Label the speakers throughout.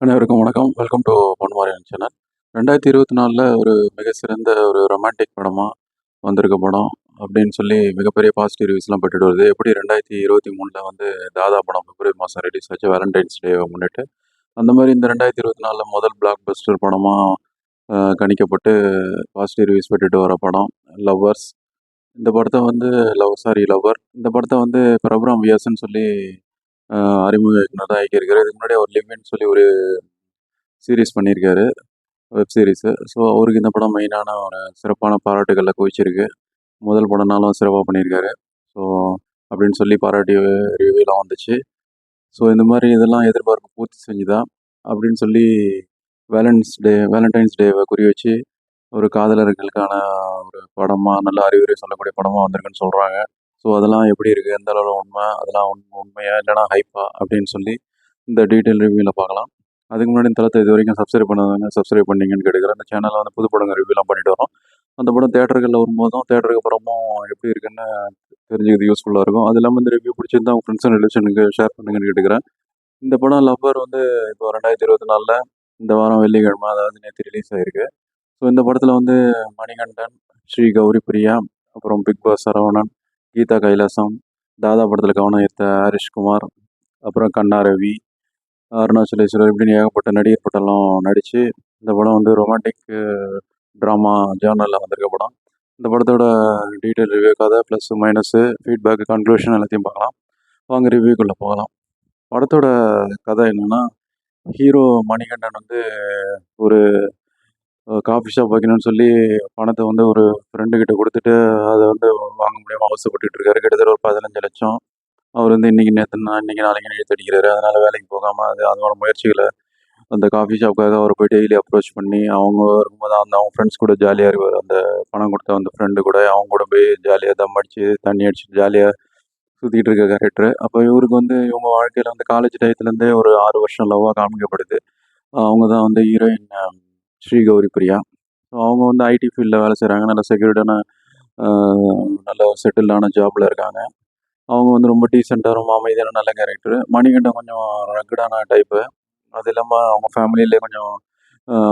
Speaker 1: அனைவருக்கும் வணக்கம். Welcome to பொன்மாரியன் channel ரெண்டாயிரத்தி இருபத்தி நாலில் ஒரு மிக சிறந்த ஒரு ரொமான்டிக் படமாக வந்திருக்க படம் அப்படின்னு சொல்லி மிகப்பெரிய பாசிட்டிவ் ரிவ்யூஸ்லாம் பெற்றுட்டு வருது. எப்படி ரெண்டாயிரத்தி இருபத்தி மூணில் வந்து தாதா படம் பிப்ரவரி மாதம் ரிலீஸ் ஆச்சு வேலண்டைன்ஸ் டே முன்னிட்டு. அந்த மாதிரி இந்த ரெண்டாயிரத்தி இருபத்தி நாலில் முதல் பிளாக் பஸ்டர் படமாக கணிக்கப்பட்டு பாசிட்டிவ் ரிவ்யூஸ் பெற்றுட்டு வர படம் லவ்வர்ஸ் இந்த படத்தை வந்து லவ் சாரி லவ்வர் இந்த படத்தை வந்து பிரபுராம் வியாசன்னு சொல்லி அறிமுக இயக்குனர் தான் இயக்கியிருக்காரு இதுக்கு முன்னாடி அவர் லிவ்வின்னு சொல்லி ஒரு சீரீஸ் பண்ணியிருக்காரு வெப் சீரிஸு ஸோ அவருக்கு இந்த படம் மெயினான ஒரு சிறப்பான பாராட்டுகளில் குவிச்சிருக்கு. முதல் படம்னாலும் சிறப்பாக பண்ணியிருக்காரு. ஸோ அப்படின்னு சொல்லி பாராட்டி ரிவ்யூலாம் வந்துச்சு. ஸோ இந்த மாதிரி இதெல்லாம் எதிர்பார்ப்பு பூர்த்தி செஞ்சுதான் அப்படின்னு சொல்லி வேலன்ஸ் டே வேலண்டைன்ஸ் டேவை குறி வச்சு ஒரு காதலர்களுக்கான ஒரு படமாக நல்ல அறிவுரை சொல்லக்கூடிய படமாக வந்திருக்குன்னு சொல்கிறாங்க ஸோ அதெல்லாம் எப்படி இருக்குது எந்த அளவில் உண்மை? அதெல்லாம் உண்மை உண்மையா? இல்லைனா ஹைப்பா அப்படின்னு சொல்லி இந்த டீட்டெயில் ரிவ்யூவில் பார்க்கலாம். அதுக்கு முன்னாடி இந்த தளத்தை இது வரைக்கும் சப்ஸ்கிரைப் பண்ணாதவங்க சப்ஸ்கிரைப் பண்ணீங்கன்னு கேட்குறேன் அந்த சேனலில் வந்து புது படங்கள் ரிவ்யூலாம் பண்ணிட்டு வரோம். அந்த படம் தேட்டர்களில் வரும்போதும் தேட்டருக்கு அப்புறமும் எப்படி இருக்குன்னு தெரிஞ்சுக்கிறது யூஸ்ஃபுல்லாக இருக்கும். அது இல்லாமல் இந்த ரிவ்யூ பிடிச்சிருந்தா உங்கள் ஃப்ரெண்ட்ஸ் அண்ட் ரிலேஷனுக்கு ஷேர் பண்ணுங்கன்னு கேட்டுக்கிறேன். இந்த படம் லவ்வர் வந்து இப்போ ரெண்டாயிரத்தி இருபத்தி நாலில் இந்த வாரம் வெள்ளிக்கிழமை அதாவது நேற்று ரிலீஸ் ஆயிருக்கு. ஸோ இந்த படத்தில் வந்து மணிகண்டன் ஸ்ரீ கௌரி பிரியா அப்புறம் பிக் பாஸ் சரவணன் கீதா கைலாசம் தாதா படத்தில் கவனம் ஈர்த்த ஹரிஷ்குமார் அப்புறம் கண்ணா ரவி அருணாச்சலேஸ்வரர் இப்படின்னு ஏகப்பட்ட நடிகர் பட்டெல்லாம் நடித்து இந்த படம் வந்து ரொமான்டிக் ட்ராமா ஜேர்னலில் வந்திருக்க படம். இந்த படத்தோட டீட்டெயில் ரிவ்யூ கதை ப்ளஸ் மைனஸு ஃபீட்பேக் கன்க்ளூஷன் எல்லாத்தையும் பார்க்கலாம். வாங்க ரிவ்யூக்குள்ளே போகலாம். படத்தோட கதை என்னென்னா ஹீரோ மணிகண்டன் வந்து ஒரு காஃபி ஷாப் வைக்கணும்னு சொல்லி பணத்தை வந்து ஒரு ஃப்ரெண்டு கிட்ட கொடுத்துட்டு அதை வந்து வாங்க முடியாமல் அவசரப்பட்டுட்டு இருக்காரு. கிட்டத்தட்ட ஒரு பதினஞ்சு லட்சம் அவர் வந்து இன்னைக்கு நேற்று இன்றைக்கி இன்னைக்கு நாளைக்கு எழுத்து அடிக்கிறாரு. அதனால வேலைக்கு போகாமல் அது அதோட முயற்சிகளை அந்த காஃபி ஷாப்புக்காக அவர் போய் டெய்லி அப்ரோச் பண்ணி அவங்க வரும்போது அந்த அவங்க ஃப்ரெண்ட்ஸ் கூட ஜாலியாக இருப்பார். அந்த பணம் கொடுத்த அந்த ஃப்ரெண்டு கூட அவங்க கூட போய் ஜாலியாக தம் அடிச்சு தண்ணி அடிச்சு ஜாலியாக சுற்றிட்டு இருக்க கேரக்டர் அப்போ இவருக்கு வந்து இவங்க வாழ்க்கையில் வந்து காலேஜ் டயத்துலேருந்தே ஒரு ஆறு வருஷம் லவ்வாக காமிக்கப்படுது. அவங்க தான் வந்து ஹீரோயின் ஸ்ரீ கௌரி பிரியா ஸோ அவங்க வந்து ஐடி ஃபீல்டில் வேலை செய்கிறாங்க நல்ல செக்யூரிட்டான நல்ல செட்டில்டான ஜாபில் இருக்காங்க. அவங்க வந்து ரொம்ப டீசெண்டாக ரொம்ப அமைதியான நல்ல கேரக்டர் மணிகண்டன் கொஞ்சம் ரக்கடான டைப்பு அது இல்லாமல் அவங்க ஃபேமிலியிலே கொஞ்சம்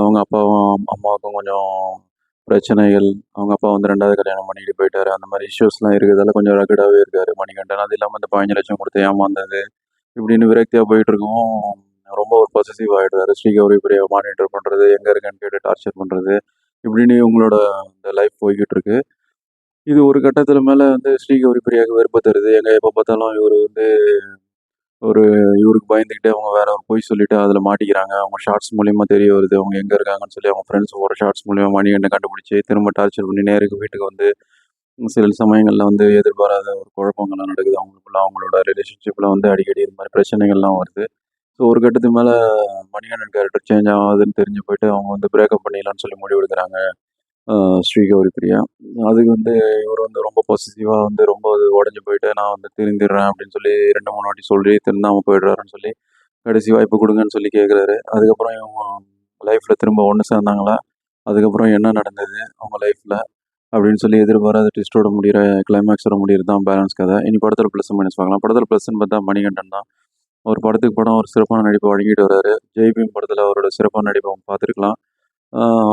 Speaker 1: அவங்க அப்பாவும் அம்மாவுக்கும் கொஞ்சம் பிரச்சனைகள். அவங்க அப்பா வந்து ரெண்டாவது கல்யாணம் பண்ணிட்டு போயிட்டாரு. அந்த மாதிரி இஷ்யூஸ்லாம் இருக்கிறதால கொஞ்சம் ரகடாகவே இருக்காரு மணிகண்டன். அது இல்லாமல் இந்த பதினஞ்சு லட்சம் கொடுத்து ஏமாந்தது இப்படின்னு விரக்தியாக போயிட்டுருக்கும் ரொம்ப ஒரு பொசசிவ் ஆகிடுறாரு ஸ்ரீகௌரி பெரிய மானிட்டர் பண்ணுறது எங்கே இருக்கேன்னு கேட்டு டார்ச்சர் பண்ணுறது இப்படின்னு இவங்களோட இந்த லைஃப் போய்கிட்டு இருக்கு. இது ஒரு கட்டத்தில் மேலே வந்து ஸ்ரீகௌரி பிரியாவுக்கு வெறுப்பு தருது. எங்கே எப்போ பார்த்தாலும் இவர் வந்து ஒரு இவருக்கு பயந்துக்கிட்டு அவங்க வேற ஒரு பொய் சொல்லிட்டு அதில் மாட்டிக்கிறாங்க. அவங்க ஷார்ட்ஸ் மூலியமாக தெரிய வருது. அவங்க எங்கே இருக்காங்கன்னு சொல்லி அவங்க ஃப்ரெண்ட்ஸ் ஒரு ஷார்ட்ஸ் மூலியமாக மணி என்ன கண்டுபிடிச்சி திரும்ப டார்ச்சர் பண்ணி நேருக்கு வீட்டுக்கு வந்து சில சமயங்களில் வந்து எதிர்பாராத ஒரு குழப்பங்கள்லாம் நடக்குது. அவங்களுக்குள்ள அவங்களோட ரிலேஷன்ஷிப்பில் வந்து அடிக்கடி இது மாதிரி பிரச்சனைகள்லாம் வருது. ஸோ ஒரு கட்டத்துக்கு மேலே மணிகண்டன் கேரக்டர் சேஞ்ச் ஆகுதுன்னு தெரிஞ்சு போயிட்டு அவங்க வந்து பிரேக்கப் பண்ணிடலாம்னு சொல்லி முடிவெடுக்கிறாங்க ஸ்ரீகௌரி ஸ்ரீ கௌரி பிரியா. அதுக்கு வந்து இவர் வந்து ரொம்ப பாசிட்டிவாக வந்து ரொம்ப உடஞ்சி போயிட்டு நான் வந்து திருந்திடுறேன் அப்படின்னு சொல்லி ரெண்டு மூணு வாட்டி சொல்லி திருந்தாமல் போயிடுறாருன்னு சொல்லி கடைசி வாய்ப்பு கொடுங்கன்னு சொல்லி கேட்குறாரு அதுக்கப்புறம் இவங்க லைஃப்பில் திரும்ப ஒன்று சேர்ந்தாங்களா? அதுக்கப்புறம் என்ன நடந்தது அவங்க லைஃப்பில் அப்படின்னு சொல்லி எதிர்பாராத ட்விஸ்டோட முடிகிற கிளைமேக்ஸோட முடிகிறது தான் பேலன்ஸ் கதை. இனி படத்தில் ப்ளஸ் மைனஸ் பார்க்கலாம். படத்தில் ப்ளஸ்ன்னு பார்த்தா மணிகண்டன் தான். அவர் படத்துக்கு படம் ஒரு சிறப்பான நடிப்பை வழங்கிட்டு வர்றாரு. ஜெய்பீம் படத்தில் அவரோட சிறப்பான நடிப்பை அவங்க பார்த்துருக்கலாம்.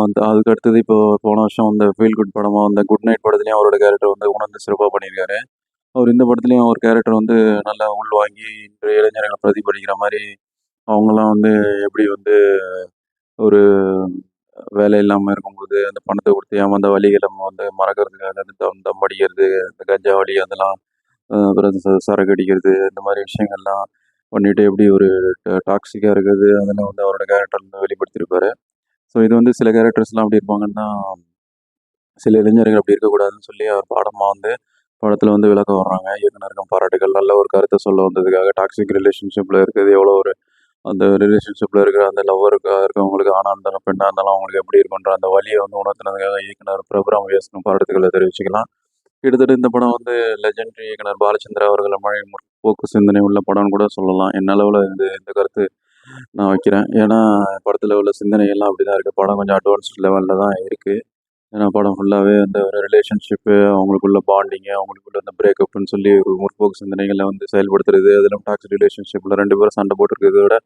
Speaker 1: அந்த அதுக்கு அடுத்தது இப்போ போன வருஷம் அந்த ஃபீல் குட் படமாக அந்த குட் நைட் படத்துலையும் அவரோட கேரக்டர் வந்து உணர்ந்து சிறப்பாக பண்ணியிருக்காரு. அவர் இந்த படத்துலையும் அவர் கேரக்டர் வந்து நல்லா உள்வாங்கி இன்றைய இளைஞர்களை பிரதிபலிக்கிற மாதிரி அவங்களாம் வந்து எப்படி வந்து ஒரு வேலை இல்லாமல் இருக்கும்போது அந்த பணத்தை கொடுத்து ஏமாந்த வழிகளை நம்ம வந்து மறக்கிறதுக்காக அந்த தம் தம் அடிக்கிறது இந்த கஞ்சா வலி அதெல்லாம் அப்புறம் சரக்கு அடிக்கிறது இந்த மாதிரி விஷயங்கள்லாம் பண்ணிட்டு எப்படி ஒரு டாக்ஸிக்காக இருக்குது அதெல்லாம் வந்து அவரோட கேரக்டர் வந்து வெளிப்படுத்தியிருப்பாரு. ஸோ இது வந்து சில கேரக்டர்ஸ்லாம் அப்படி இருப்பாங்கன்னா சில இளைஞர்கள் அப்படி இருக்கக்கூடாதுன்னு சொல்லி அவர் பாடமாக வந்து படத்தில் வந்து விளக்க வர்றாங்க. இயக்குனருக்கும் பாராட்டுகள். நல்ல ஒரு கருத்தை சொல்ல வந்ததுக்காக டாக்ஸிக் ரிலேஷன்ஷிப்பில் இருக்குது எவ்வளோ ஒரு அந்த ரிலேஷன்ஷிப்பில் இருக்கிற அந்த லவ்வருக்காக இருக்கவங்களுக்கு ஆணாக இருந்தாலும் பெண்ணாக இருந்தாலும் அவங்களுக்கு எப்படி இருக்குன்ற அந்த வழியை வந்து உணர்த்தினதுக்காக இயக்குனர் பிரபுராம் வியாசனும் பாராட்டுகளை தெரிவிச்சுக்கலாம். கிட்டத்தட்ட இந்த படம் வந்து லெஜெண்டரி இயக்குனர் பாலச்சந்திரா அவர்கள் மழை முற்போக்கு சிந்தனை உள்ள படம்னு கூட சொல்லலாம். என்ன அளவில் இது இந்த கருத்து நான் வைக்கிறேன். ஏன்னா படத்தில் உள்ள சிந்தனை எல்லாம் அப்படி தான் இருக்குது படம் கொஞ்சம் அட்வான்ஸ்ட் லெவலில் தான் இருக்குது ஏன்னா படம் ஃபுல்லாகவே அந்த ஒரு ரிலேஷன்ஷிப்பு அவங்களுக்குள்ள பாண்டிங்கு அவங்களுக்குள்ள அந்த பிரேக்கப்னு சொல்லி ஒரு முற்போக்கு சிந்தனைகளை வந்து செயல்படுத்துறது அதில் டாக்ஸிக் ரிலேஷன்ஷிப்பில் ரெண்டு பேரும் சண்டை போட்டுருக்கிறத விட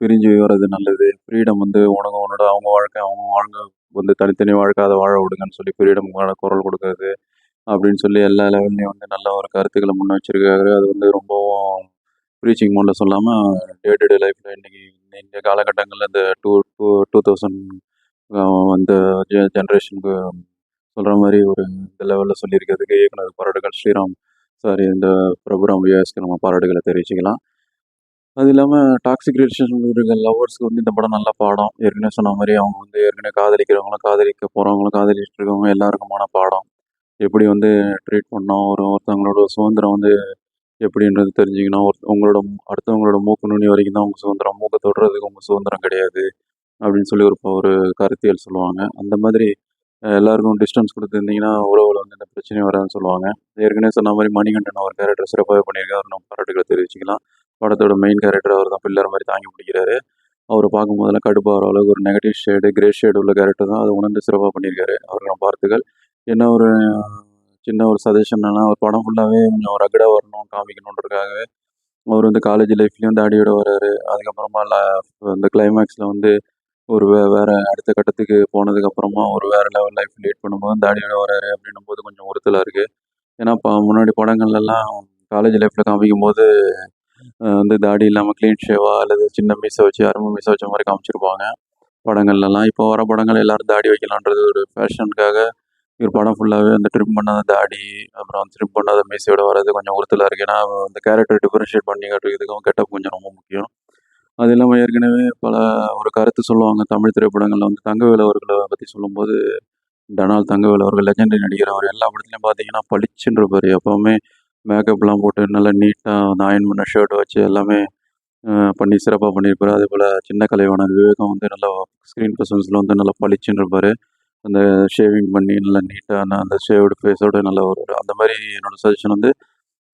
Speaker 1: பிரிஞ்சு வர்றது நல்லது. ஃப்ரீடம் வந்து உனக்கு உன்னோட அவங்க வாழ்க்கை அவங்க வாழ்க்கை வந்து தனித்தனி வாழ்க்கை அதை வாழ விடுங்கன்னு சொல்லி ஃப்ரீடம் குரல் கொடுக்கறது. அப்படின்னு சொல்லி எல்லா லெவல்லையும் வந்து நல்ல ஒரு கருத்துக்களை முன் வச்சிருக்காரு. அது வந்து ரொம்பவும் ப்ரீச்சிங் மோடில் சொல்லாமல் டே டு டே லைஃப்பில் இன்றைக்கி இந்த காலகட்டங்களில் இந்த டூ டூ டூ தௌசண்ட் அந்த ஜென்ரேஷனுக்கு சொல்கிற மாதிரி ஒரு இந்த லெவலில் சொல்லியிருக்கிறதுக்கு இயக்குனர் பாராட்டுகள். ஸ்ரீராம் சாரி இந்த பிரபுராம் வியாஸ்க்கு நம்ம பாராட்டுகளை தெரிவிச்சுக்கலாம். அது இல்லாமல் டாக்ஸிக் ரிலேஷன் லவ்வர்ஸ்க்கு வந்து இந்த படம் நல்ல பாடம். ஏற்கனவே சொன்ன மாதிரி அவங்க வந்து ஏற்கனவே காதலிக்கிறவங்களும் காதலிக்க போகிறவங்களும் காதலிச்சுட்டு இருக்கவங்க எல்லாருக்குமான பாடம். எப்படி வந்து ட்ரீட் பண்ணோம் ஒரு ஒருத்தவங்களோட சுதந்திரம் வந்து எப்படின்றது தெரிஞ்சுக்கணும். ஒரு உங்களோட அடுத்தவங்களோட மூக்கு நுனி வரைக்கும் தான் உங்கள் சுதந்திரம் மூக்கை தொடுறதுக்கு உங்கள் சுதந்திரம் கிடையாது அப்படின்னு சொல்லி ஒரு ஒரு கருத்தியல் சொல்லுவாங்க. அந்த மாதிரி எல்லாருக்கும் டிஸ்டன்ஸ் கொடுத்துருந்தீங்கன்னா உறவுல வந்து இந்த பிரச்சனை வராதுன்னு சொல்லுவாங்க. ஏற்கனவே சொன்ன மாதிரி மணிகண்டன் அவர் கேரக்டர் சிறப்பாக பண்ணியிருக்காரு. நம்ம பாராட்டுகளை தெரிவிச்சுக்கலாம். படத்தோட மெயின் கேரக்டர் அவர் தான் பில்லர் மாதிரி தாங்கி பிடிக்கிறாரு. அவரை பார்க்கும்போதெல்லாம் கடுப்பாகிற அளவுக்கு ஒரு நெகட்டிவ் ஷேடு கிரே ஷேடு உள்ள கேரக்டர் தான். அதை உணர்ந்து சிறப்பாக பண்ணியிருக்காரு. அவர் நம்ம பார்த்துகள் என்ன ஒரு சின்ன ஒரு சஜஷன்னா ஒரு படம் ஃபுல்லாகவே கொஞ்சம் ரகடாக வரணும் காமிக்கணுன்றதுக்காகவே அவர் வந்து காலேஜ் லைஃப்லேயும் தாடியோட வர்றாரு அதுக்கப்புறமா la- இந்த கிளைமேக்ஸில் வந்து ஒரு வே வேறு அடுத்த கட்டத்துக்கு போனதுக்கப்புறமா ஒரு வேறு லெவல் லைஃப் லீட் பண்ணும்போது தாடியோட வராரு அப்படின்னும் போது கொஞ்சம் உறுத்தலாக இருக்குது ஏன்னா இப்போ முன்னாடி படங்கள்லாம் காலேஜ் லைஃப்பில் காமிக்கும் போது வந்து தாடி இல்லாமல் க்ளீன் ஷேவா அல்லது சின்ன மீசை வச்சு அரும்பு மீசை வச்ச மாதிரி காமிச்சிருப்பாங்க படங்கள்லாம் இப்போ வர படங்கள் எல்லோரும் தாடி வைக்கலான்றது ஒரு ஃபேஷனுக்காக இவர் படம் ஃபுல்லாகவே அந்த ட்ரிம் பண்ணாத தாடி அப்புறம் ட்ரிம் பண்ணாத மீசையோட வர்றது கொஞ்சம் உறுத்தலாக இருக்குது ஏன்னா அந்த கேரக்டர் டிஃபரன்ஷியேட் பண்ணி காட்டுறதுக்கும் கெட்டப் கொஞ்சம் ரொம்ப முக்கியம். அது இல்லாமல் ஏற்கனவே பல ஒரு கருத்து சொல்லுவாங்க தமிழ் திரைப்படங்களில் வந்து தங்கவேல் அவர்களை பற்றி சொல்லும்போது டனால் தங்கவேல் அவர்கள் லெஜெண்டரி நடிகர். அவர் எல்லா படத்துலையும் பார்த்தீங்கன்னா பளிச்சுன்றப்பார் இருப்பார். எப்போவுமே மேக்கப்லாம் போட்டு நல்லா நீட்டாக அந்த அயன் பண்ண ஷர்ட் வச்சு எல்லாமே பண்ணி சிறப்பாக பண்ணியிருப்பார். அதே போல் சின்ன கலைவாணர் விவேகம் வந்து நல்லா ஸ்க்ரீன் பர்சன்ஸில் வந்து நல்லா பளிச்சுன்னு இருப்பார். அந்த ஷேவிங் பண்ணி நல்லா நீட்டான அந்த ஷேவ்டு ஃபேஸோட நல்லா ஒரு அந்த மாதிரி என்னோட சஜஷன் வந்து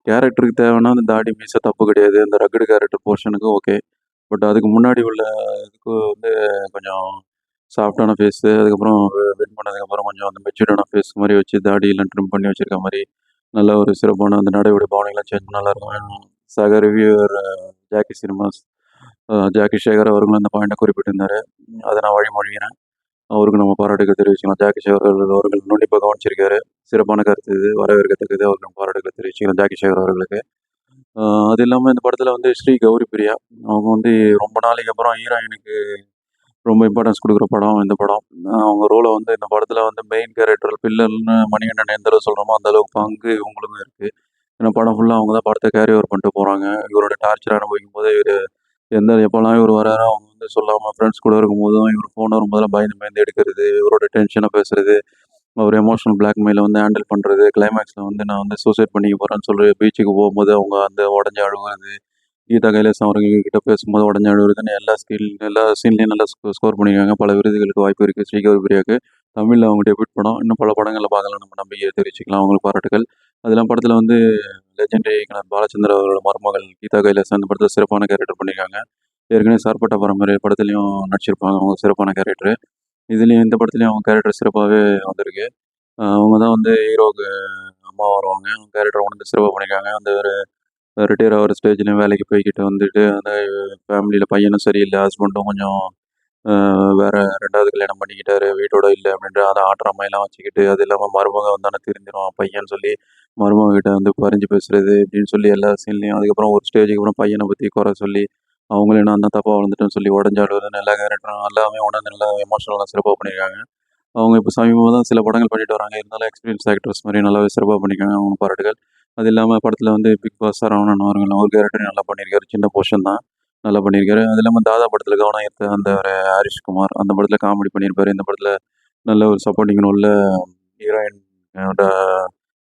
Speaker 1: கேரக்டருக்கு தேவைன்னா அந்த தாடி மீசை தப்பு கிடையாது. அந்த ரக்கடு கேரக்டர் போர்ஷனுக்கு ஓகே பட் அதுக்கு முன்னாடி உள்ள இதுக்கு வந்து கொஞ்சம் சாஃப்டான ஃபேஸு அதுக்கப்புறம் வெட் பண்ணதுக்கப்புறம் கொஞ்சம் அந்த மெச்சூர்டான ஃபேஸ் மாதிரி வச்சு தாடியெல்லாம் ட்ரிம் பண்ணி வச்சிருக்க மாதிரி நல்ல ஒரு சிறப்பான அந்த நடைமுறை பாவனைகள்லாம் சேஞ்ச் நல்லா நல்லாயிருக்கும் சக ரிவ்யூவர் ஜாக்கி சினிமாஸ் ஜாக்கி சேகர் அவர்களும் அந்த பாயிண்ட்டை குறிப்பிட்டிருந்தார். அதை நான் வழிமொழிகிறேன். அவருக்கு நம்ம பாராட்டுகள் தெரிவிச்சுக்கலாம். ஜாக்கி அவர்கள் அவர்கள் நுண்ணிப்பாக கவனிச்சிருக்காரு. சிறப்பான கருத்து இது. வரவேற்கத்தக்கது. அவருக்கு நம்ம பாராட்டுகளை தெரிவிச்சுக்கலாம். ஜாக்கி சேகர் அவர்களுக்கு. அது இல்லாமல் இந்த படத்தில் வந்து ஸ்ரீ கௌரி பிரியா. அவங்க வந்து ரொம்ப நாளைக்கு அப்புறம் ஹீரோயினுக்கு ரொம்ப இம்பார்ட்டன்ஸ் கொடுக்குற படம் இந்த படம். அவங்க ரோலை வந்து இந்த படத்தில் வந்து மெயின் கேரக்டர் பில்லர்னு மணிகண்டன் எந்த அளவு சொல்கிறோமோ அந்த அளவுக்கு பங்கு இவங்களுக்கும் இருக்குது ஏன்னா படம் ஃபுல்லாக அவங்க தான் படத்தை கேரி ஓவர் பண்ணிட்டு போகிறாங்க இவரோட டார்ச்சர் அனுபவிக்கும் போது இவர் எந்த எப்போல்லாம் இவர் வராரோ அவங்க வந்து சொல்லாமல் ஃப்ரெண்ட்ஸ் கூட இருக்கும்போதும் இவர் ஃபோனை வரும்போதெல்லாம் பயந்து பயந்து எடுக்கிறது இவரோட டென்ஷனை பேசுறது அவர் எமோஷனல் பிளாக்மெயில வந்து ஹேண்டில் பண்ணுறது கிளைமேக்ஸில் வந்து நான் வந்து சூசைட் பண்ணிக்க போகிறேன்னு சொல்லி பீச்சுக்கு போகும்போது அவங்க அந்த உடஞ்சி அழுகுறது கீதா கைலாசம் அவர்கிட்ட பேசும்போது உடஞ்சி அழுகுறதுன்னு எல்லா ஸ்கில் எல்லா சீன்லேயும் நல்லா ஸ்கோர் பண்ணியிருக்காங்க பல விருதுகளுக்கு வாய்ப்பு இருக்குது ஸ்ரீகர் பிரியாவுக்கு தமிழில் அவங்க டெபியூட் படம். இன்னும் பல படங்களில் பார்க்கலாம் நம்ம நம்பிக்கையை தெரிவிச்சுக்கலாம். அவங்களுக்கு பாராட்டுகள் அதெல்லாம் படத்தில் வந்து லெஜெண்டரி இயக்குனர் பாலச்சந்திர அவரோட மருமகள் கீதா கைலாஸ் அந்த படத்தில் சிறப்பான கேரக்டர் பண்ணியிருக்காங்க. ஏற்கனவே சார்பட்ட பரம்பரை படத்துலையும் நடிச்சிருப்பாங்க அவங்க சிறப்பான கேரக்டர் இதுலேயும் இந்த படத்துலையும் அவங்க கேரக்டர் சிறப்பாகவே வந்திருக்கு. அவங்க தான் வந்து ஹீரோவுக்கு அம்மா வருவாங்க. அவங்க கேரக்டர் உணர்ந்து சிறப்பாக பண்ணியிருக்காங்க. அந்த ஒரு ரிட்டையர் ஆகிற ஸ்டேஜ்லேயும் வேலைக்கு போய்கிட்டு வந்துட்டு அந்த ஃபேமிலியில் பையனும் சரியில்லை ஹஸ்பண்டும் கொஞ்சம் வேற ரெண்டாவது கல்யாணம் பண்ணிக்கிட்டாரு வீட்டோட இல்லை அப்படின்ற அதை ஆட்டுறாமையெல்லாம் வச்சுக்கிட்டு அது இல்லாமல் மருமக வந்தானே தெரிஞ்சிடும் பையன் சொல்லி மருமக கிட்ட வந்து பறிஞ்சு பேசுறது இப்படின்னு சொல்லி எல்லா சீன்லையும் அதுக்கப்புறம் ஒரு ஸ்டேஜுக்கு அப்புறம் பையனை பற்றி குறை சொல்லி அவங்களே நான் தான் தப்பாக வளர்ந்துட்டேன்னு சொல்லி உடஞ்சாடுவதுன்னு எல்லா கேரக்டரும் எல்லாமே உணர்ந்து நல்லா எமோஷனலாக சிறப்பாக பண்ணியிருக்காங்க. அவங்க இப்போ சமீபமாக தான் சில படங்கள் பண்ணிட்டு வராங்க. இருந்தாலும் எக்ஸ்பீரியன்ஸ் ஆக்டர்ஸ் மாதிரி நல்லாவே சிறப்பாக பண்ணியிருக்காங்க அவங்க பாராட்டுகள். அது இல்லாமல் படத்தில் வந்து பிக் பாஸ் சரவணன் அவர்கள் ஒரு கேரக்டர் நல்லா பண்ணியிருக்காரு. சின்ன போர்ஷன் தான். நல்லா பண்ணியிருக்காரு. அது இல்லாமல் தாதா படத்தில் கவனம் ஈர்த்த அந்த ஒரு ஹரிஷ்குமார் அந்த படத்தில் காமெடி பண்ணியிருப்பார். இந்த படத்தில் நல்ல ஒரு சப்போர்ட்டிங் ரோலில் ஹீரோயின்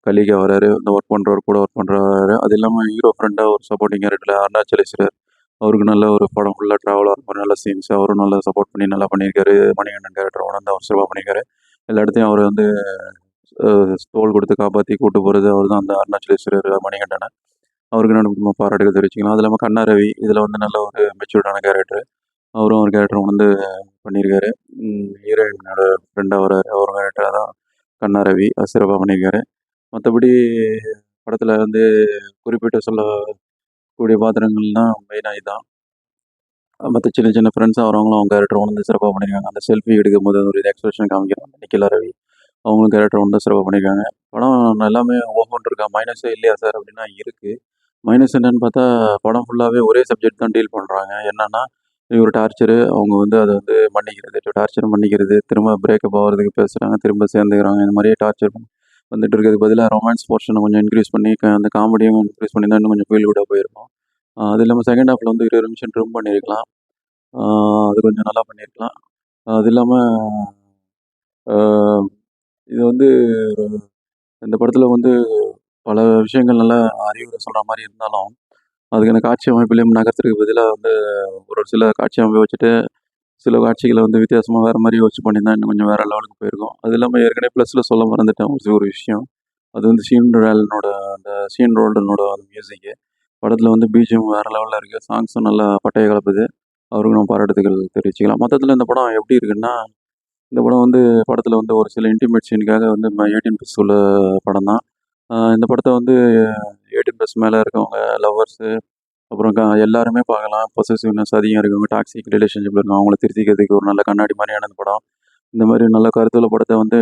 Speaker 1: கலிகை வராரு. இந்த ஒர்க் பண்ணுறவர் கூட ஒர்க் பண்ணுறாரு அது இல்லாமல் ஹீரோ ஃப்ரெண்டாக ஒரு சப்போர்ட்டிங் கேரக்டரில் அருணாச்சலேஸ்வரர் அவருக்கு நல்ல ஒரு படம் ஃபுல்லாக ட்ராவல் ஆகிற மாதிரி நல்ல சீன்ஸ் அவரும் நல்லா சப்போர்ட் பண்ணி நல்லா பண்ணியிருக்காரு. மணிகண்டன் கேரக்டர் உணர்ந்து அவர் சிறப்பாக பண்ணியிருக்காரு. எல்லா இடத்தையும் அவர் வந்து தோல் கொடுத்து காப்பாற்றி கூட்டு போகிறது அவர் தான் அந்த அருணாச்சலேஸ்வரர் மணிகண்டனை. அவருக்கு நான் நம்ம பாராட்டுகள் தெரிவிச்சுக்கலாம் அது இல்லாமல் கண்ணா ரவி இதில் வந்து நல்ல ஒரு மெச்சூர்டான கேரக்டர் அவரும் ஒரு கேரக்டர் வந்து பண்ணியிருக்காரு. ஹீரோயினோட ஃப்ரெண்டாக வர்றாரு. அவர் கேரக்டராக தான் கண்ணா ரவி சிறப்பாக பண்ணியிருக்காரு. மற்றபடி படத்தில் வந்து குறிப்பிட்ட சொல்லக்கூடிய பாத்திரங்கள்லாம் மெயினாக தான் மற்ற சின்ன சின்ன ஃப்ரெண்ட்ஸ் அவங்களும் அவங்க கேரக்டர் வந்து சிறப்பாக பண்ணியிருக்காங்க. அந்த செல்ஃபி எடுக்கும்போது ஒரு எக்ஸ்பிரஷன் காமிக்கிறாங்க. நிக்கிலா ரவி அவங்களும் கேரக்டர் வந்து சிறப்பாக பண்ணியிருக்காங்க. படம் எல்லாமே ஓஹோன் இருக்கா? மைனஸே இல்லையா சார் அப்படின்னா இருக்குது மைனஸ் என்னன்னு பார்த்தா படம் ஃபுல்லாகவே ஒரே சப்ஜெக்ட் தான் டீல் பண்ணுறாங்க என்னென்னா இவர் டார்ச்சரு அவங்க வந்து அதை வந்து மன்னிக்கிறது டார்ச்சர் மன்னிக்கிறது திரும்ப பிரேக்கப் ஆகிறதுக்கு பேசுகிறாங்க திரும்ப சேர்ந்துக்கிறாங்க. இந்த மாதிரியே டார்ச்சர் வந்துட்டு இருக்கிறதுக்கு பதிலாக ரொமான்ஸ் போர்ஷனை கொஞ்சம் இன்க்ரீஸ் பண்ணி அந்த காமெடியும் இன்க்ரீஸ் பண்ணி தான் இன்னும் கொஞ்சம் ஃபீல் கூட போயிருக்கும் அது இல்லாமல் செகண்ட் ஹாஃபில் வந்து இருபது நிமிஷம் ட்ரிம் பண்ணியிருக்கலாம் அது கொஞ்சம் நல்லா பண்ணியிருக்கலாம் அது இல்லாமல் இது வந்து இந்த படத்தில் வந்து பல விஷயங்கள் நல்லா அறிவுரை சொல்கிற மாதிரி இருந்தாலும் அதுக்கான காட்சி அமைப்புலையும் நகரத்துக்கு பதிலாக வந்து ஒரு சில காட்சி அமைப்பை வச்சுட்டு சில காட்சிகளை வந்து வித்தியாசமாக வேறு மாதிரி யோசிச்சு பண்ணியிருந்தா இன்னும் கொஞ்சம் வேறு லெவலுக்கு போயிருக்கும். அது இல்லாமல் ஏற்கனவே ப்ளஸில் சொல்ல மறந்துட்டேன் ஒரு விஷயம். அது வந்து சீன் ரேலனோட அந்த சீன் ரோல்டனோட அந்த மியூசிக்கு படத்தில் வந்து பீஜியம் வேறு லெவலில் இருக்குது சாங்ஸும் நல்லா பட்டையை கலப்புது. அவருக்கு நம்ம பாராட்டுகள் தெரிவிச்சுக்கலாம். மொத்தத்தில் இந்த படம் எப்படி இருக்குன்னா இந்த படம் வந்து படத்தில் வந்து ஒரு சில இன்டிமேட் சீனுக்காக வந்து எயிட்டீன் ப்ளஸ் உள்ள படம் தான் இந்த படத்தை வந்து எயிட்டீன் ப்ளஸ் மேலே இருக்கவங்க லவ்வர்ஸு அப்புறம் க எல்லாருமே பார்க்கலாம். பொசசிவ்னஸ் அதிகம் இருக்கவங்க டாக்ஸிக் ரிலேஷன்ஷிப்பில் இருக்கும் அவங்கள திருத்திக்கிறதுக்கு ஒரு நல்ல கண்ணாடி மாதிரியான இந்த படம். இந்த மாதிரி நல்ல கருத்துள்ள படத்தை வந்து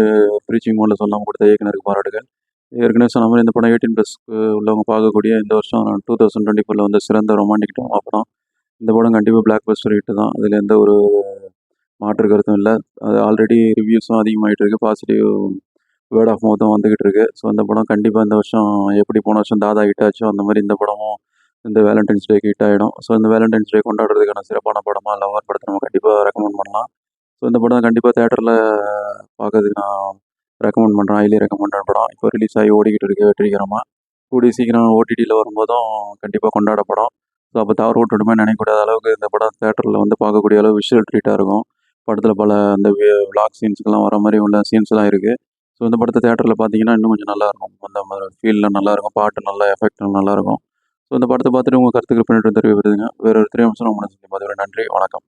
Speaker 1: ப்ரீச்சிங் மோடில் சொல்லாமல் கொடுத்த இயக்குனருக்கு பாராட்டுகள். ஏற்கனவே சொன்ன மாதிரி இந்த படம் எயிட்டின் ப்ளஸ்க்கு உள்ளவங்க பார்க்கக்கூடிய இந்த வருஷம் டூ தௌசண்ட் டுவெண்ட்டி ஃபோரில் வந்து சிறந்த ரொமான்டிக் ட்ராமா படம். இந்த படம் கண்டிப்பாக பிளாக் பஸ்டர் ஹிட்டு தான். அதில் எந்த ஒரு மாற்று கருத்தும் இல்லை. அது ஆல்ரெடி ரிவ்யூஸும் அதிகமாகிட்டு இருக்குது பாசிட்டிவ் வேர்ட் ஆஃப் மவுத்தும் வந்துக்கிட்டு இருக்கு. ஸோ இந்த படம் கண்டிப்பாக இந்த வருஷம் எப்படி போன வருஷம் தாதா ஹிட் ஆச்சோ அந்த மாதிரி இந்த படமும் இந்த வேலண்டைன்ஸ் டேக்கு ஹிட் ஆகிடும் ஸோ இந்த வேலண்டைன்ஸ் டே கொண்டாடுறதுக்கான சிறப்பான படமாக லவர் படத்தை நம்ம கண்டிப்பாக ரெக்கமெண்ட் பண்ணலாம். ஸோ இந்த படம் கண்டிப்பாக தேட்டரில் பார்க்கறதுக்கு நான் ரெக்கமெண்ட் பண்ணுறேன் ஹைலி ரெக்கமெண்ட் படம். இப்போ ரிலீஸ் ஆகி ஓடிக்கிட்டு இருக்கு வெற்றிகரமாக கூடிய சீக்கிரம் ஓடிடியில் வரும்போதும் கண்டிப்பாக கொண்டாட படம் ஸோ அப்போ தவறு விட்டுடுமே நினைக்கக்கூடாத அளவுக்கு இந்த படம் தேட்டரில் வந்து பார்க்கக்கூடிய அளவு விஷுவல் ட்ரீட்டாக இருக்கும். படத்தில் பல அந்த விளாக் சீன்ஸ்க்கெலாம் வர மாதிரி உள்ள சீன்ஸ்லாம் இருக்குது ஸோ இந்த படத்தை தேட்டரில் பார்த்தீங்கன்னா இன்னும் கொஞ்சம் நல்லாயிருக்கும். அந்த மாதிரி ஃபீலில் நல்லாயிருக்கும். பாட்டு நல்லா எஃபெக்ட் நல்லாயிருக்கும். ஸோ இந்த படத்தை பார்த்துட்டு உங்கள் கருத்துக்கள் பண்ணிட்டு தெரிவிப்படுதுங்க வேறு ஒரு திரையம்சம் நம்ம மனசுக்கு பதிவு நன்றி வணக்கம்.